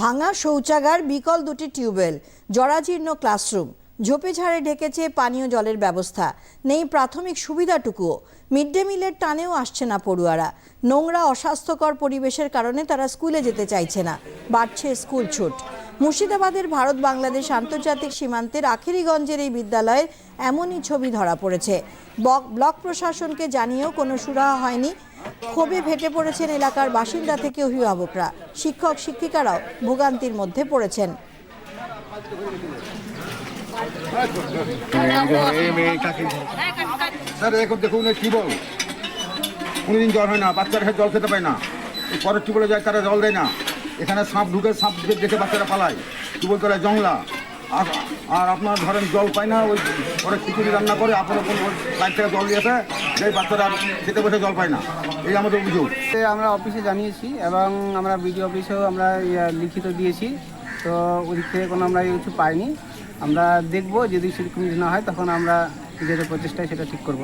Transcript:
ভাঙা শৌচাগার, বিকল দুটি টিউবওয়েল, জরাজীর্ণ ক্লাসরুম ঝোপে ঝাড়ে ঢেকেছে পানীয় জলের ব্যবস্থা। নেই প্রাথমিক সুবিধাটুকুও। মিড ডে মিলের টানেও আসছে না পড়ুয়ারা। নোংরা, অস্বাস্থ্যকর পরিবেশের কারণে তারা স্কুলে যেতে চাইছে না। বাড়ছে স্কুল ছুট। মুর্শিদাবাদের ভারত বাংলাদেশ আন্তর্জাতিক সীমান্তের আখেরিগঞ্জের এই বিদ্যালয়ের এমনই ছবি ধরা পড়েছে। ব্লক প্রশাসনকে জানিয়েও কোনো সুরাহা হয়নি। ক্ষোভে ফেটে পড়েছেন এলাকার বাসিন্দা থেকে অভিভাবকরা। শিক্ষক, শিক্ষিকারাও ভোগান্তির মধ্যে পড়েছেন। বল? কোনোদিন জল হয় না, বাচ্চারা জল খেতে পায় না। পরের টিউবওয়েলে যায়, তারা জল দেয় না। এখানে সাপ ঢুকে সাপ দেখে বাচ্চারা পালায়। টিউবওয়েল তলায় জংলা। আর আপনার ধরেন জল পায় না, ওই পরে খিচুড়ি রান্না করে, আপনার কোন সাইড থেকে জল দিয়েছে সেই বাচ্চারা খেতে বসে জল পায় না। এই আমাদের অভিযোগ। আমরা অফিসে জানিয়েছি এবং আমরা বিডিও অফিসেও আমরা ইয়া লিখিত দিয়েছি। তো ওদিক থেকে কোনো আমরা কিছু পাইনি। আমরা দেখব, যদি সেরকম না হয়, তখন আমরা নিজেদের প্রচেষ্টায় সেটা ঠিক করব।